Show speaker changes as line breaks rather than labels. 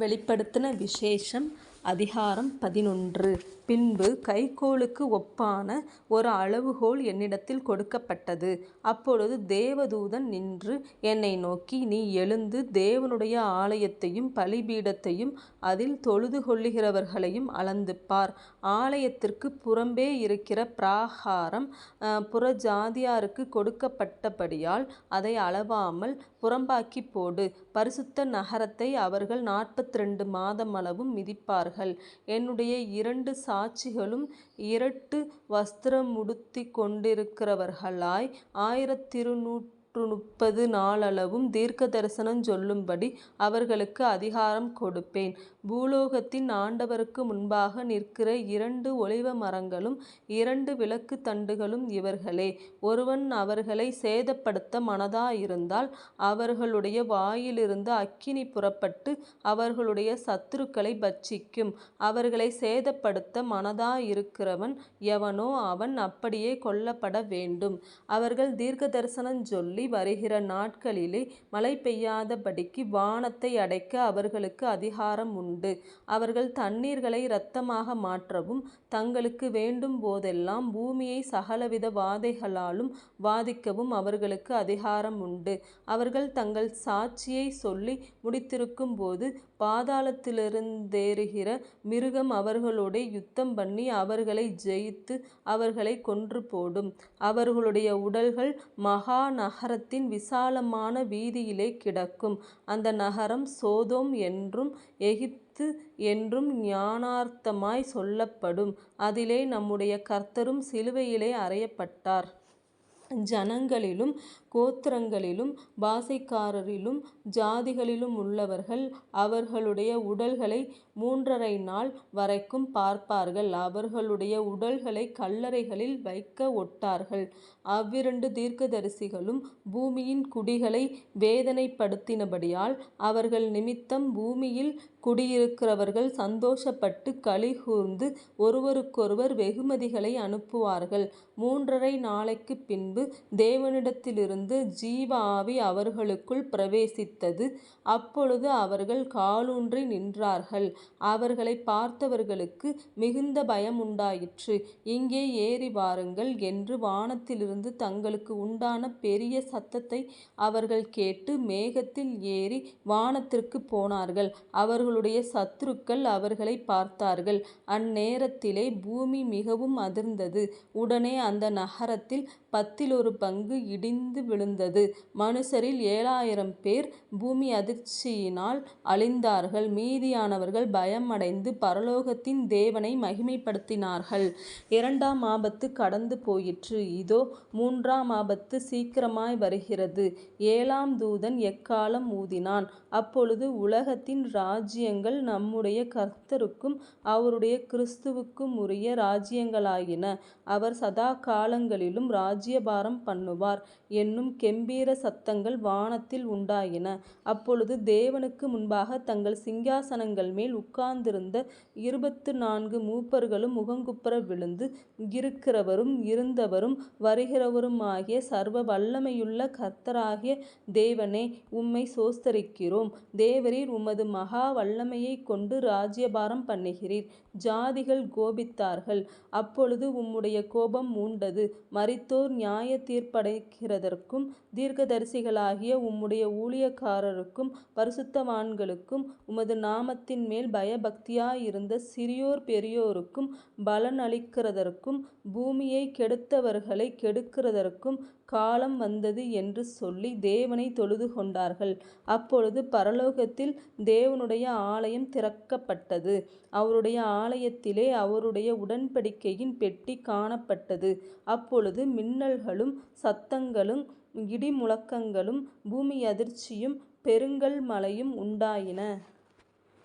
வெளிப்படுத்தின விசேஷம் அதிகாரம் பதினொன்று பின்பு கைக்கோலுக்கு ஒப்பான ஒரு அளவுகோல் என்னிடத்தில் கொடுக்கப்பட்டது. அப்பொழுது தேவதூதன் நின்று என்னை நோக்கி நீ எழுந்து தேவனுடைய ஆலயத்தையும் பலிபீடத்தையும் அதில் தொழுதுகொள்ளுகிறவர்களையும் அளந்து பார். ஆலயத்திற்கு புறம்பே இருக்கிற பிராகாரம் புறஜாதியாருக்குக் கொடுக்கப்பட்டபடியால் அதை அளவாமல் புறம்பாக்கிப் போடு. பரிசுத்த நகரத்தை அவர்கள் நாற்பத்திரண்டு மாதமளவும் மிதிப்பார்கள். என்னுடைய இரண்டு சாட்சிகளும் இரட்டு வஸ்திரமுடுத்தி கொண்டிருக்கிறவர்களாய். ஆயிரத்திருநூற்று முப்பது நாளளவும் தீர்க்கதரிசனஞ் சொல்லும்படி அவர்களுக்கு அதிகாரம் கொடுப்பேன். பூலோகத்தின் ஆண்டவருக்கு முன்பாக நிற்கிற இரண்டு ஒளிவ மரங்களும் இரண்டு விளக்கு தண்டுகளும் இவர்களே. ஒருவன் அவர்களை சேதப்படுத்த மனதாயிருந்தால் அவர்களுடைய வாயிலிருந்து அக்கினி புறப்பட்டு அவர்களுடைய சத்துருக்களை பட்சிக்கும். அவர்களை சேதப்படுத்த மனதாயிருக்கிறவன் எவனோ அவன் அப்படியே கொல்லப்பட வேண்டும். அவர்கள் தீர்க்கதரிசனஞ் சொல்லி வருகிற நாட்களிலே மழை பெய்யாதபடிக்கு வானத்தை அடைக்க அவர்களுக்கு அதிகாரம் உண்டு. அவர்கள் தண்ணீர்களை இரத்தமாக மாற்றவும் தங்களுக்கு வேண்டும் போதெல்லாம் பூமியை சகலவித வாதைகளாலும் வாதிக்கவும் அவர்களுக்கு அதிகாரம் உண்டு. அவர்கள் தங்கள் சாட்சியை சொல்லி முடித்திருக்கும் போது பாதாளத்திலிருந்தேறுகிற மிருகம் அவர்களுடைய யுத்தம் பண்ணி அவர்களை ஜெயித்து அவர்களை கொன்று போடும் அவர்களுடைய உடல்கள் மகா நகரத்தின் விசாலமான வீதியிலே கிடக்கும். அந்த நகரம் சோதோம் என்றும் எகிப்து என்றும் ஞானார்த்தமாய்ச் சொல்லப்படும். அதிலே நம்முடைய கர்த்தரும் சிலுவையிலே அறையப்பட்டார். ஜனங்களிலும் கோத்திரங்களிலும் பாஷைக்காரரிலும் ஜாதிகளிலுமுள்ளவர்கள் அவர்களுடைய உடல்களை மூன்றரை நாள் வரைக்கும் பார்ப்பார்கள். அவர்களுடைய உடல்களை கல்லறைகளில் வைக்க ஒட்டார்கள். அவ்விரண்டு தீர்க்கதரிசிகளும் பூமியின் குடிகளை வேதனைப்படுத்தினபடியால் அவர்கள் நிமித்தம் பூமியில் குடியிருக்கிறவர்கள் சந்தோஷப்பட்டு களி கூர்ந்து ஒருவருக்கொருவர் வெகுமதிகளை அனுப்புவார்கள். மூன்றரை நாளைக்குப் பின்பு தேவனிடத்திலிருந்து ஜீவ ஆவி அவர்களுக்குள் பிரவேசித்தது. அப்பொழுது அவர்கள் காலூன்றி நின்றார்கள். அவர்களைப் பார்த்தவர்களுக்கு மிகுந்த பயம் உண்டாயிற்று இங்கே ஏறி வாருங்கள் என்று வானத்திலிருந்து தங்களுக்கு உண்டான பெரிய சத்தத்தை அவர்கள் கேட்டு மேகத்தில் ஏறி வானத்திற்குப் போனார்கள். அவர்களுடைய சத்துருக்கள் அவர்களை பார்த்தார்கள். அந்நேரத்திலே பூமி மிகவும் அதிர்ந்தது. உடனே அந்த நகரத்தில் பத்திலொரு பங்கு இடிந்து விழுந்தது. மனுஷரில் ஏழாயிரம் பேர் பூமி அதிர்ச்சியினால் அழிந்தார்கள். மீதியானவர்கள் பயமடைந்து பரலோகத்தின் தேவனை மகிமைப்படுத்தினார்கள். இரண்டாம் ஆபத்து கடந்து போயிற்று. இதோ. மூன்றாம் ஆபத்து சீக்கிரமாய் வருகிறது. ஏழாம் தூதன் எக்காலம் ஊதினான். அப்பொழுது உலகத்தின் ராஜ்யங்கள் நம்முடைய கர்த்தருக்கும் அவருடைய கிறிஸ்துவுக்கும் உரிய ராஜ்யங்களாயின. அவர் சதாகாலங்களிலும் ராஜ்யபாரம் பண்ணுவார் என்னும் கெம்பீர சத்தங்கள் வானத்தில் உண்டாயின. அப்பொழுது தேவனுக்கு முன்பாக தங்கள் சிங்காசனங்கள் மேல் உட்கார்ந்திருந்த இருபத்து நான்கு மூப்பர்களும் முகங்குப்புற விழுந்து இருக்கிறவரும் இருந்தவரும் வருகிறவருமாகிய சர்வ வல்லமையுள்ள கர்த்தராகிய தேவனே உம்மை சோஸ்தரிக்கிறோம் தேவரீர் உமது மகா வல்லமையை கொண்டு ராஜ்யபாரம் பண்ணுகிறீர். ஜாதிகள் கோபித்தார்கள். அப்பொழுது உம்முடைய கோபம் மூண்டது. மரித்தோர் நியாயத்தீர்ப்படைகிறதற்கும் தீர்க்கதரிசிகளாகிய உம்முடைய ஊழியக்காரருக்கும் பரிசுத்தவான்களுக்கும் உமது நாமத்தின் மேல் பயபக்தியாயிருந்த சிறியோர் பெரியோருக்கும் பலனளிக்கிறதற்கும் பூமியை கெடுத்தவர்களை கெடுக்கிறதற்கும் காலம் வந்தது என்று சொல்லி தேவனை தொழுது கொண்டார்கள் அப்பொழுது பரலோகத்தில் தேவனுடைய ஆலயம் திறக்கப்பட்டது. அவருடைய ஆலயத்திலே அவருடைய உடன்படிக்கையின் பெட்டி காணப்பட்டது. அப்பொழுது மின்னல்களும் சத்தங்களும் இடிமுழக்கங்களும் பூமி அதிர்ச்சியும் பெருங்கல் மழையும் உண்டாயின.